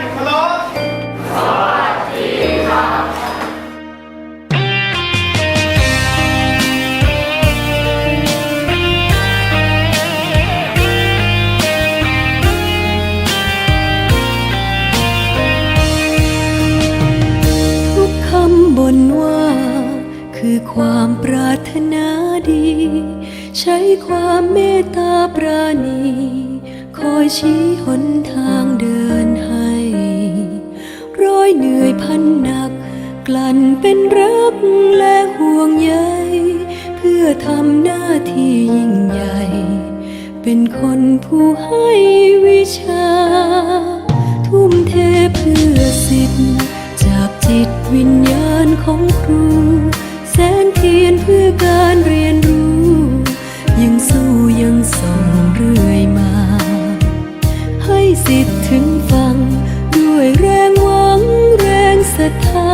ฮัลโหลทุกคำบนว่า คือความปรารถนาดี ใช้ความเมตตาปราณี คอยชี้หนท อยเหนื่อยพันหนัก กลั่นเป็นรักและห่วงใยเพื่อทำหน้าที่ยิ่งใหญ่ เป็นคนผู้ให้วิชา ทุ่มเทเพื่อสิทธิ์ จากจิตวิญญาณของครู แสงเทียนเพื่อการเรียนรู้ ยังสู้ยังส่งเรื่อยมา ให้สิทธิ์ ศรัทธา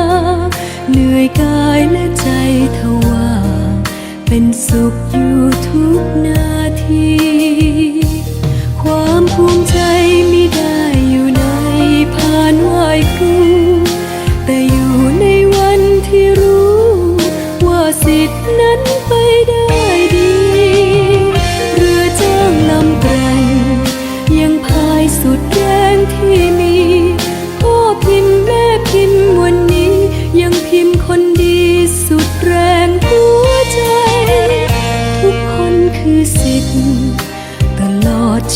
เหนื่อยกายและใจทว่า เป็นสุขอยู่ทุกนาที ความภูมิใจมิได้อยู่ในพานไหวครูแต่อยู่ในวันที่รู้ ว่าสิทธินั้นไปได้ดี